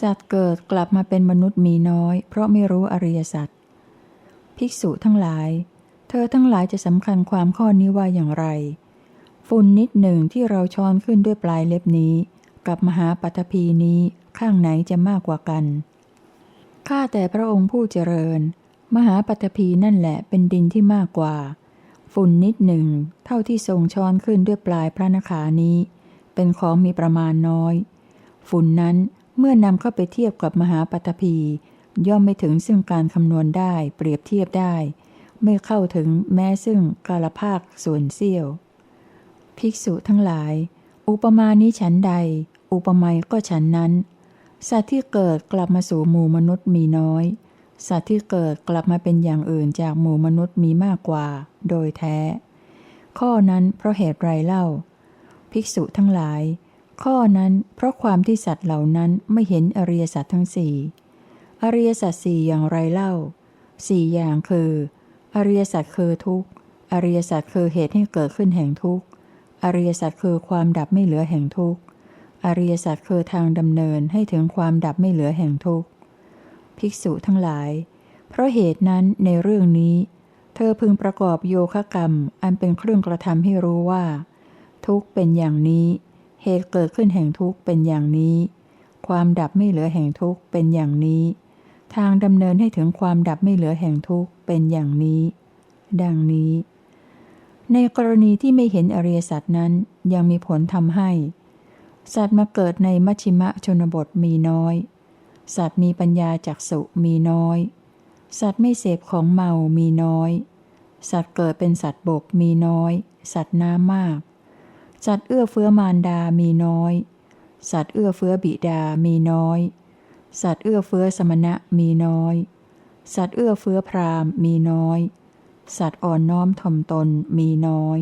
สัตว์เกิดกลับมาเป็นมนุษย์มีน้อย เพราะไม่รู้อริยสัจภิกษุทั้งหลาย เธอทั้งหลายจะสำคัญความข้อนี้ว่าอย่างไร ฝุ่นนิดหนึ่งที่เราช้อนขึ้นด้วยปลายเล็บนี้ กับมหาปัตภีนี้ข้างไหนจะมากกว่ากันข้าแต่พระองค์ผู้เจริญ มหาปัตภีนั่นแหละเป็นดินที่มากกว่า ฝุ่นนิดหนึ่ง เท่าที่ทรงช้อนขึ้นด้วยปลายพระนขานี้ เป็นของมีประมาณน้อย ฝุ่นนั้น เมื่อนำเข้าไปเทียบกับมหาปัตภีย่อมไม่ถึงซึ่งการคำนวณได้เปรียบเทียบได้ ไม่เข้าถึงแม้ซึ่งกาลภาคส่วนเสี้ยว ภิกษุทั้งหลาย อุปมานี้ฉันใด อุปไมยก็ฉันนั้น สัตว์ที่เกิดกลับมาสู่หมู่มนุษย์มีน้อย สัตว์ที่เกิดกลับมาเป็นอย่างอื่นจากหมู่มนุษย์มีมากกว่า โดยแท้ ข้อนั้นเพราะเหตุไรเล่า ภิกษุทั้งหลาย ข้อนั้นเพราะความที่สัตว์เหล่านั้นไม่เห็นอริยสัจทั้งสี่อริยสัจสี่อย่างไรเล่าสี่อย่างคือ อริยสัจคือทุกข์ อริยสัจคือเหตุให้เกิดขึ้นแห่งทุกข์ อริยสัจคือความดับไม่เหลือแห่งทุกข์ อริยสัจคือทางดำเนินให้ถึงความดับไม่เหลือแห่งทุกข์ ภิกษุทั้งหลาย เพราะเหตุนั้นในเรื่องนี้ เธอพึงประกอบโยคะกรรม อันเป็นเครื่องกระทำให้รู้ว่า ทุกข์เป็นอย่างนี้ เหตุเกิดขึ้นแห่งทุกข์เป็นอย่างนี้ ความดับไม่เหลือแห่งทุกข์เป็นอย่างนี้ ทางดำเนินให้ถึงความดับไม่เหลือแห่งทุกข์เป็นอย่างนี้ ดังนี้ ในกรณีที่ไม่เห็นอริยสัจนั้นยังมีผลทำให้ สัตว์มาเกิดในมัชชิมะชนบทมีน้อย สัตว์มีปัญญาจักสุมีน้อย สัตว์ไม่เสพของเมามีน้อย สัตว์เกิดเป็นสัตว์บกมีน้อย สัตว์น้ำมาก สัตว์เอื้อเฟื้อมารดามีน้อย สัตว์เอื้อเฟื้อบิดามีน้อย สัตว์เอื้อเฟื้อสมณะมีน้อย สัตว์เอื้อเฟื้อพราหมณ์มีน้อย สัตว์อ่อนน้อมถ่อมตนมีน้อย